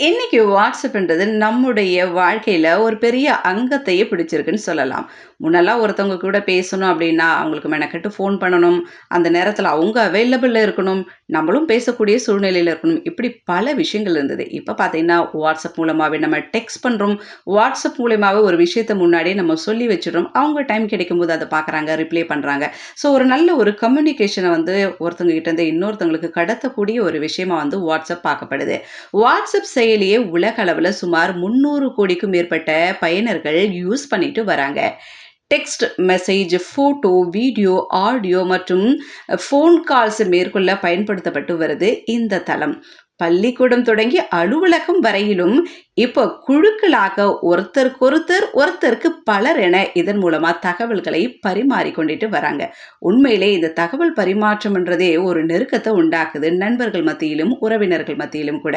இன்னைக்கு வாட்ஸ்அப்ன்றது நம்முடைய வாழ்க்கையில் ஒரு பெரிய அங்கத்தையே பிடிச்சிருக்குன்னு சொல்லலாம். முன்னெல்லாம் ஒருத்தவங்க கூட பேசணும் அப்படின்னா, அவங்களுக்கு மெனக்கெட்டு ஃபோன் பண்ணணும். அந்த நேரத்தில் அவங்க அவைலபிளில் இருக்கணும். நம்மளும் பேசக்கூடிய சூழ்நிலையில் இருக்கணும். இப்படி பல விஷயங்கள் இருந்தது. இப்போ பார்த்தீங்கன்னா, வாட்ஸ்அப் மூலமாகவே நம்ம டெக்ஸ்ட் பண்ணுறோம் வாட்ஸ்அப் மூலயமாவே ஒரு விஷயத்த முன்னாடியே நம்ம சொல்லி வச்சிடறோம் அவங்க டைம் கிடைக்கும்போது அதை பார்க்குறாங்க, ரிப்ளை பண்ணுறாங்க ஸோ ஒரு நல்ல ஒரு கம்யூனிகேஷனை வந்து ஒருத்தவங்க கிட்டேருந்து இன்னொருத்தவங்களுக்கு கடத்தக்கூடிய ஒரு விஷயமா வந்து வாட்ஸ்அப் பார்க்கப்படுது. வாட்ஸ்அப் செய்ய உண்மையிலேயே உலக சுமார் 300 கோடிக்கும் மேற்பட்ட பயனர்கள் யூஸ் பண்ணிட்டு வராங்க. Text message, photo, video, audio மற்றும் ஃபோன் கால்ஸ் மேற்கொள்ள பயன்படுத்தப்பட்டு வருது இந்த தளம். பள்ளிக்கூடம் தொடங்கி அலுவலகம் வரையிலும் இப்போ குழுக்களாக ஒருத்தருக்கொருத்தர், ஒருத்தருக்கு பலர் என இதன் மூலமா தகவல்களை பரிமாறிக் கொண்டுட்டு வராங்க. உண்மையிலே இந்த தகவல் பரிமாற்றம்ன்றதே ஒரு நெருக்கத்தை உண்டாக்குது. நண்பர்கள் மத்தியிலும், உறவினர்கள் மத்தியிலும் கூட.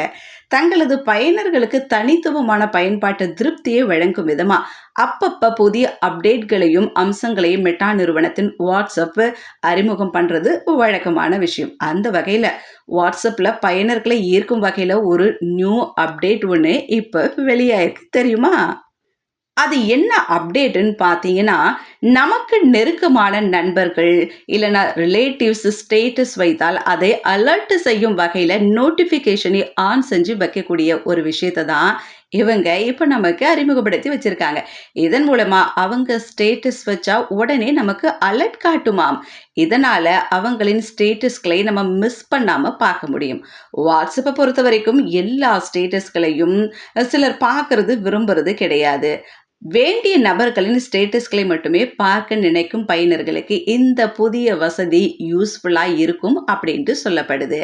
தங்களது பயனர்களுக்கு தனித்துவமான பயன்பாட்டு திருப்தியை வழங்கும் விதமா அப்பப்ப புதிய அப்டேட்களையும், அம்சங்களையும் மெட்டா நிறுவனத்தின் வாட்ஸ்அப் அறிமுகம் பண்றது வழக்கமான விஷயம். அந்த வகையில வாட்ஸ்அப்ல பயனர்களை ஈர்க்கும் வகையில ஒரு நியூ அப்டேட் ஒண்ணு இப்ப வெளியாயிருக்கு தெரியுமா? அது என்ன அப்டேட்டுன்னு பார்த்தீங்கன்னா, நமக்கு நெருக்கமான நண்பர்கள், இல்லைன்னா ரிலேட்டிவ்ஸ் ஸ்டேட்டஸ் வைத்தால் அதை அலர்ட் செய்யும் வகையில் நோட்டிஃபிகேஷனை ஆன் செஞ்சு வைக்கக்கூடிய ஒரு விஷயத்தை தான் இவங்க இப்போ நமக்கு அறிமுகப்படுத்தி வச்சிருக்காங்க. இதன் மூலமா அவங்க ஸ்டேட்டஸ் வச்சா உடனே நமக்கு அலர்ட் காட்டுமாம். இதனால அவங்களின் ஸ்டேட்டஸ்களை நம்ம மிஸ் பண்ணாம பார்க்க முடியும். வாட்ஸ்அப்பை பொறுத்த வரைக்கும் எல்லா ஸ்டேட்டஸ்களையும் சிலர் பார்க்கறது விரும்புறது கிடையாது. வேண்டிய நபர்களின் ஸ்டேட்டஸ்களை மட்டுமே பார்க்க நினைக்கும் பயனர்களுக்கு இந்த புதிய வசதி யூஸ்ஃபுல்லாக இருக்கும் அப்படின்ட்டு சொல்லப்படுது.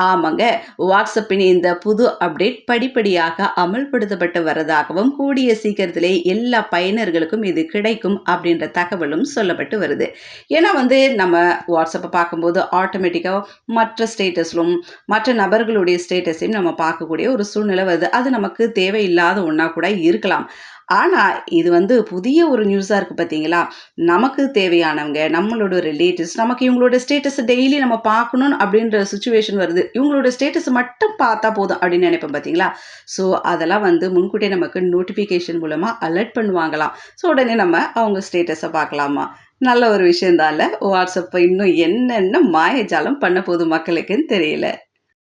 ஆமாங்க. வாட்ஸ்அப்பின் இந்த புது அப்டேட் படிப்படியாக அமல்படுத்தப்பட்டு வரதாகவும், கூடிய சீக்கிரத்திலே எல்லா பயனர்களுக்கும் இது கிடைக்கும் அப்படின்ற தகவலும் சொல்லப்பட்டு வருது. ஏன்னா வந்து நம்ம வாட்ஸ்அப்பை பார்க்கும்போது ஆட்டோமேட்டிக்காக மற்ற ஸ்டேட்டஸ்லும், மற்ற நபர்களுடைய ஸ்டேட்டஸையும் நம்ம பார்க்கக்கூடிய ஒரு சூழ்நிலை வருது. அது நமக்கு தேவையில்லாத ஒன்றா கூட இருக்கலாம். ஆனால் இது வந்து புதிய ஒரு நியூஸாக இருக்குது பார்த்தீங்களா? நமக்கு தேவையானவங்க, நம்மளோட ரிலேட்டிவ்ஸ், நமக்கு இவங்களோட ஸ்டேட்டஸை டெய்லி நம்ம பார்க்கணும் அப்படின்ற சுச்சுவேஷன் வருது. இவங்களோட ஸ்டேட்டஸ் மட்டும் பார்த்தா போதும் அப்படின்னு நினைப்போம் பார்த்தீங்களா? ஸோ அதெல்லாம் வந்து முன்கூட்டியே நமக்கு நோட்டிஃபிகேஷன் மூலமாக அலர்ட் பண்ணுவாங்களாம். ஸோ உடனே நம்ம அவங்க ஸ்டேட்டஸை பார்க்கலாமா? நல்ல ஒரு விஷயந்தால வாட்ஸ்அப்பை வாட்ஸ்அப் இன்னும் என்னென்ன மாயஜாலம் பண்ண போகுது மக்களுக்குன்னு தெரியல.